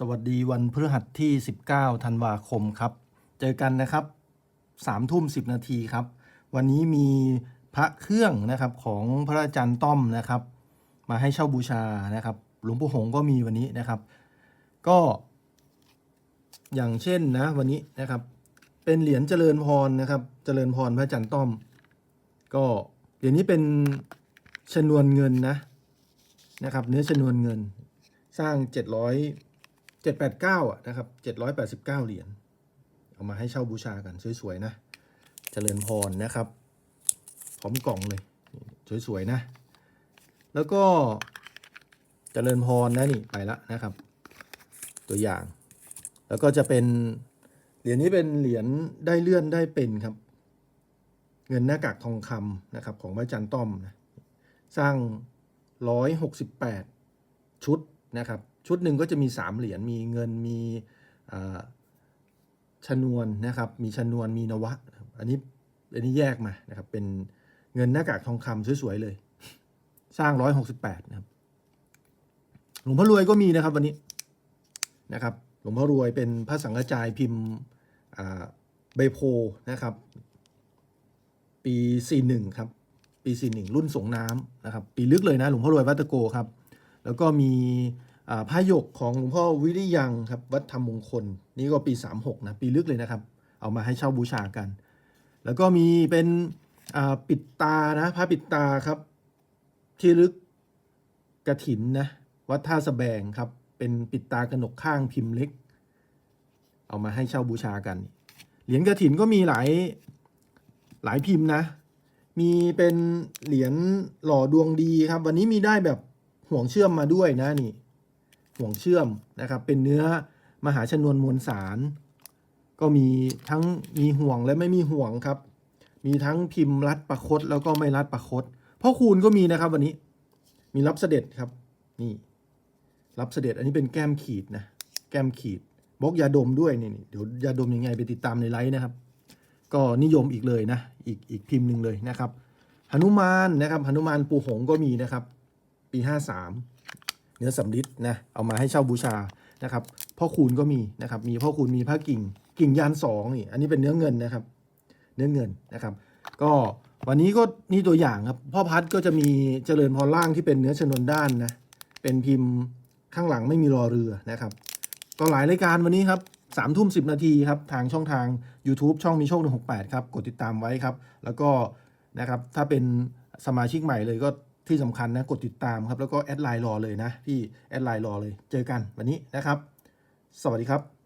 สวัสดีวันพฤหัสที่ 19 ธันวาคมครับ เจอกันนะครับ3ทุ่ม10 นาทีครับ วันนี้มีพระเครื่องนะครับของพระอาจารย์ต้อมนะครับ มาให้เช่าบูชานะครับ หลวงปู่หงก็มีวันนี้นะครับ ก็อย่างเช่นนะวันนี้นะครับ เป็นเหรียญเจริญพรนะครับ เจริญพรพระอาจารย์ต้อม ก็เหรียญนี้เป็นชนวนเงินนะนะครับ เนื้อชนวนเงินสร้าง 700 789อะนะครับ 789 เหรียญ เอามาให้เช่าบูชากัน สวย ๆ นะเจริญพรนะครับ พร้อมกล่องเลย สวย ๆ นะ แล้วก็เจริญพรนะนี่ไปละนะครับ ตัวอย่าง แล้วก็จะเป็นเหรียญนี้เป็นเหรียญได้เลื่อนได้เป็นครับ เงินหน้ากากทองคำนะครับ ของพระอาจารย์ต้อมนะสร้าง 168 ชุดนะครับ ชุดหนึ่งก็จะมี 3 เหรียญ มีเงิน มีชนวนนะครับ มีชนวน มีนวะ อันนี้ อันนี้แยกมานะครับ เป็นเงินหน้ากากทองคำสวยๆเลย สร้าง 168 นะครับ หลวงพ่อรวยก็มีนะครับวันนี้นะครับ หลวงพ่อรวยเป็นพระสังฆจายพิมพ์ใบโพนะครับ ปี 41 ครับ ปี 41 รุ่นสงน้ำนะครับ ปีลึกเลยนะ หลวงพ่อรวยวัตะโกครับ แล้วก็มี พระยกของหลวงพ่อวิริยังครับวัดธรรมมงคล นี่ก็ปี 36 นะ ปีลึกเลยนะครับ เอามาให้เช่าบูชากัน แล้วก็มีเป็นปิดตานะพระปิดตาครับ ที่ลึกกระถินนะวัดท่าสะแบงครับ เป็นปิดตากระหนกข้างพิมพ์เล็ก เอามาให้เช่าบูชากัน เหรียญกระถินก็มีหลายหลายพิมพ์นะ มีเป็นเหรียญหล่อดวงดีครับ วันนี้มีได้แบบห่วงเชื่อมมาด้วยนะนี่ ห่วงเชื่อมนะครับ เป็นเนื้อมหาชนวนมวลสาร ก็มีทั้งมีห่วงและไม่มีห่วงครับ มีทั้งพิมพ์รัดประคตแล้วก็ไม่รัดประคตพ่อคูณก็มีนะครับวันนี้ มีรับเสด็จครับนี่ รับเสด็จอันนี้เป็นแก้มขีดนะแก้มขีดบล็อกยาดมด้วยนี่นเดี๋ยวยาดมยังไงไปติดตามในไลฟ์นะครับ ก็นิยมอีกเลยนะอีกอีกพิมพ์หนึ่งเลยนะครับหนุมานนะครับหนุมานปูหงก็มีนะครับ ปีห้าสาม เนื้อสำริดนะเอามาให้เช่าบูชานะครับพ่อคูณก็มีนะครับมีพ่อคูณมีพระกิ่งกิ่งยานสองนี่อันนี้เป็นเนื้อเงินนะครับ เนื้อเงินนะครับ ก็วันนี้ก็นี่ตัวอย่างครับพ่อพัดก็จะมีเจริญพรล่างที่เป็นเนื้อชนวนด้านนะเป็นพิมพ์ข้างหลังไม่มีรอเรือนะครับ ก็หลายรายการวันนี้ครับสามทุ่มสินาทีครับทางช่องทาง YouTube ช่องมีโชคหนึ่งหกแปดครับกดติดตามไว้ครับ แล้วก็นะครับถ้าเป็นสมาชิกใหม่เลยก็ ที่สำคัญนะ กดติดตามครับ แล้วก็แอดไลน์รอเลยนะ ที่แอดไลน์รอเลย เจอกันวันนี้นะครับ สวัสดีครับ